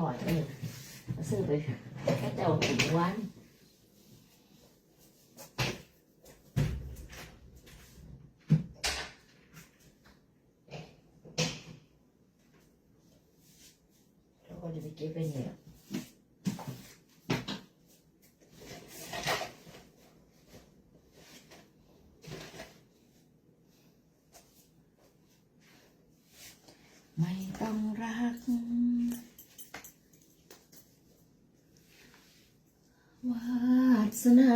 ลอยเออมาซื้อไปแค่เจ้าถึงวันแล้วก็จะไปเก็บไปเนี่ย ไม่ต้องรัก วา สนา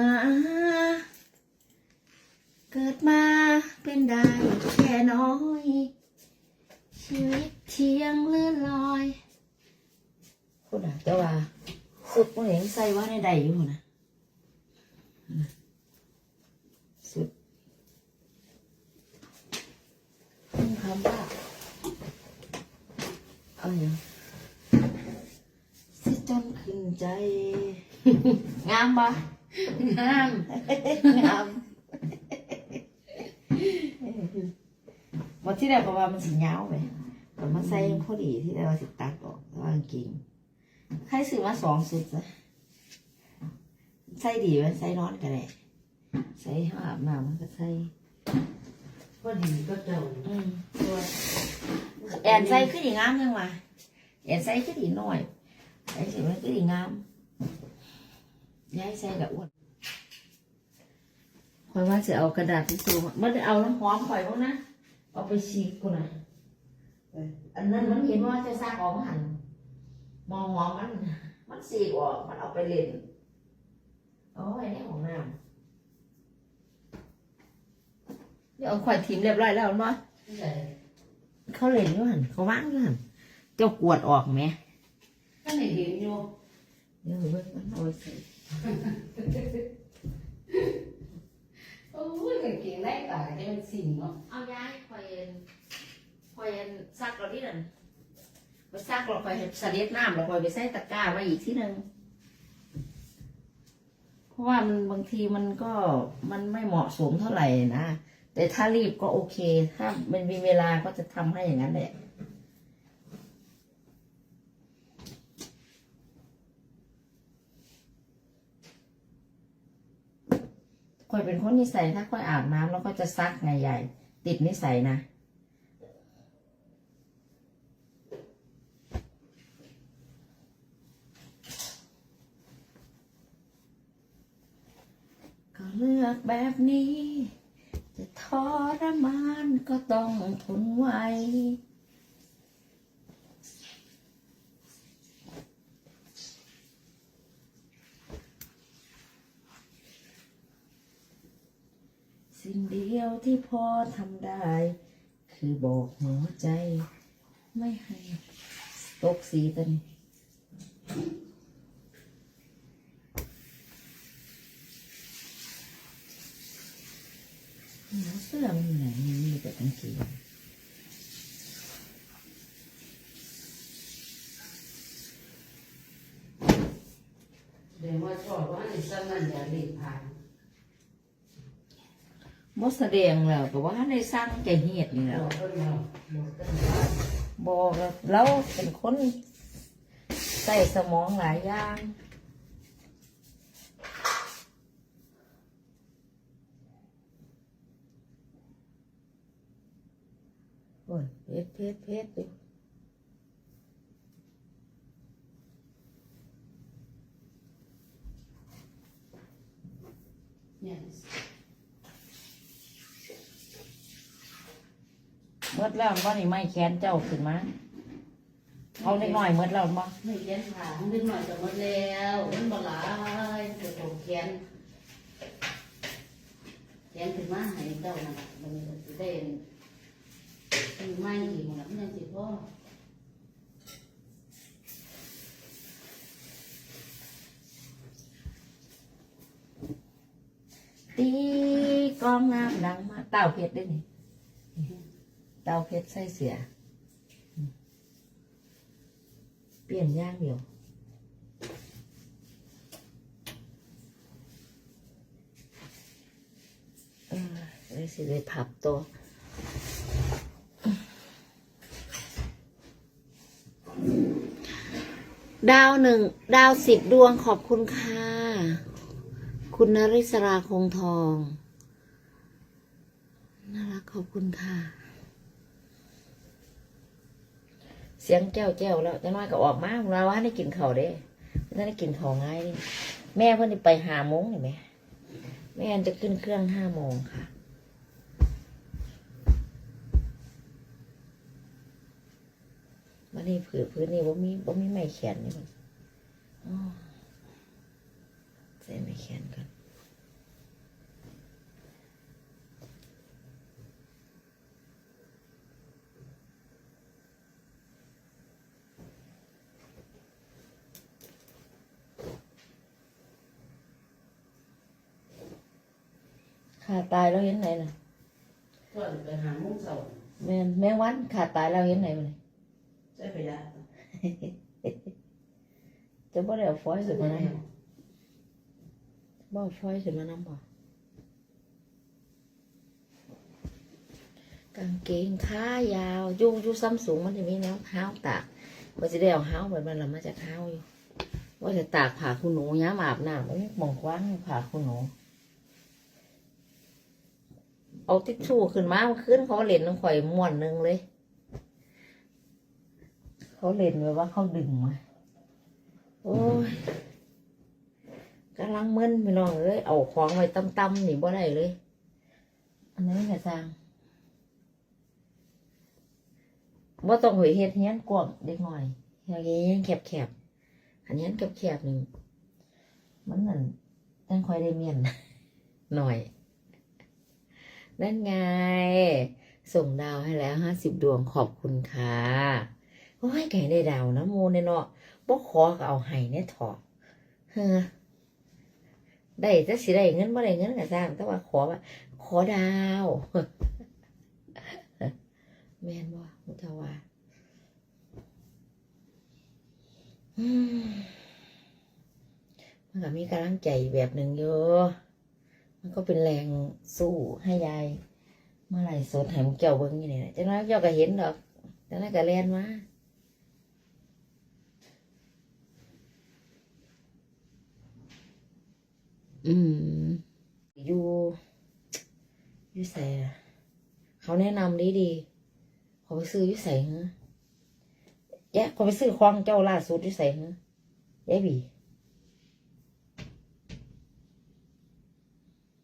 เกิดมาเป็นได้แค่น้อย ชีวิตเที่ยงเลื่อนลอยคุณอะแต่ว่า สุดมันเห็นใส่ว่าในใดอยู่นะสุดต้องคำว่าเอาอย่างสิจนขึ้นใจ งามปะ งามงามวันที่แรกก็ว่ามันสีเงาวไปแต่มาใส่พอดีที่แรกว่าสิตัดออกแล้วกางเกงใครซื้อมาสองสุดซะใส่ดีไหมใส่นอนกันเลยใส่ห้าอาบน้ำมันก็ใส่พอดีก็เจ้าอืมตัวแอนใส่ขึ้นอีกงามยังวะแอนใส่ขึ้นอีกหน่อยใส่สิมันขึ้นอีกงาม ย้ายใส่กับอ้วนคอยว่าจะเอากระดาษทิชชู่มันจะเอาน้ำหอมข่อยบ้างนะ เอาไปฉีกกูนะอันนั้นมันเห็นว่าจะซักออกมาหันมองหอมมัน มันสีกออกมันเอาไปเล่นเอาไว้ในห้องน้ำนี่เอาข่อยทิมเรียบร้อยแล้วเห็นปะที่ไหนเขาเล่นอยู่หันเขาว่างอยู่หันเจ้ากวดออกไหมก็ไหนเห็นอยู่เดี๋ยวเบิ่งมันเอาไปใส่ โอ้ยกางเกงไล่ตายได้มันสิ่งเนาะเอาย้ายข่อยเอ็นข่อยเอ็นซักเราที่นั่นไปซักเราข่อยเสะเด็ดน้ำเราข่อยไปใส่ตะกร้าไว้อีกที่หนึ่งเพราะว่ามันบางทีมันก็มันไม่เหมาะสมเท่าไหร่นะแต่ถ้ารีบก็โอเค ถ้ามันมีเวลาก็จะทำให้อย่างนั้นแหละ ค่อยเป็นคนนิสัยถ้าค่อยอาบน้ำแล้วก็จะซักไงใหญ่ ติดนิสัยนะก็เลือกแบบนี้ จะทรมานก็ต้องทนไว้ สิ่งเดียวที่พอทำได้ คือบอกหัวใจ ไม่ให้ตกสีตัวนี้หาเสื้อมันไหนมีแต่กางเกงเดี๋ยวมาชอบว่าในสมันอย่าหลีกผ่าน มดแสดงแล้วแต่ว่าในสร้างใจเหียดนี่แหเราล้วก็เนาะหมดกันบอกแล้วเราเป็นคนใส่สมองหลายอย่างโอ้ยเพชรเพชรเพชรดูเนี่ย เมื่อแล้วว่านี่ไม่แค้นเจ้าขึ้นมาเอาเล็กน้อยเมื่อแล้วมาไม่เขียนผ่านนิดหน่อยจะหมดแล้วมันบ่หลายเดี๋ยวผมเขียนเขียนขึ้นมาให้เจ้านั่นล่ะมันก็สิได้เป็นไม่อีกหมดแล้วมันยังสิพ่อตีกลองน้ำดังมาเต่าเพชรได้นี่ เตาเพชรใส่เสีย เปลี่ยนย่างเดียวเออเลยสิเลยพับตัวดาวหนึ่งดาวสิบดวงขอบคุณค่ะ คุณนริศราคงทองน่ารักขอบคุณค่ะ เสียงแจ้วแจ้วแล้วจะน้อยก็ออกมาเราว่าได้กินข่าวเด้ไม่ได้กินข้าง่ายดิแม่เพิ่นไปหาโมงเห็นไหมแม่จะขึ้นเครื่องห้าโมงค่ะ วันนี้ผือพื้นนี่ว่ามีว่ามีไม้แขนนี่มันอ๋อใส่ไม้แขนก่อนขา ตายแล้วเห็นไหนน่ะก็ไปหามุ้งเสาแม่นแมงวันขาตายแล้วเห็นไหนมันใช้ไปยาจะบ่ได้เอาฟอยล์ขึ้นมานะบ่เอาฟอยล์ขึ้นมานำบ่กางเกงขายาวอยู่อยู่ซ้ำสูงมันจะมีแนวเท้าตากว่าจะได้เอาเท้าแบบมันละมาจากเท้าอยู่ว่าจะตากผ่าคุณหนูย้ำอาบน้ำมันมองกว้างผ่าคุณหนู เอาทิชชู่ขึ้นมาเมื่อคืนเขาเล่นน้ำข่อยม่วนหนึงเลย เขาเล่นแบบว่าเขาดึงมาโอ้ยกำลังมึนพี่น้องเอ้ยเอาของไว้ตั้มๆนี่บ่ได้เลย อันนี้ไงสร้างว่าต้องหวยเฮ็ดเฮียนกว้างเด็กหน่อยเฮียนแคบๆอันเฮียนแคบๆนี่มันนั่นตั้งคอยได้เมียนหน่อย นั่นไง ส่งดาวให้แล้วห้าสิบดวงขอบคุณค่ะโอ้ยไก่ได้ดาวนะโมเนเนาะบ่ขอก็เอาให้เนี่ยถอดเฮ้อได้จะสิได้เงินบ่ได้เงินก็สร้างแต่ว่าขอว่าขอดาวแม่นบ่มุทว่าอืมมันก็มีกำลังใจแบบหนึ่งอยู่ มันก็เป็นแรงสู้ให้ยายเมื่อไหร่สดให้มึงเจ้าเบิ่งอยู่นี่แหละจังนั้นเจ้าก็เห็นดอกจังนั้นก็แล่นมาอืมอยู่อยู่ใส่เขาแนะนำดีดีขาไปซื้ออยู่ใส่เหรอแยะขาไปซื้อควางเจ้าล่าสุดอยู่ใส่เหรอยายบี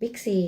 บิ๊กซี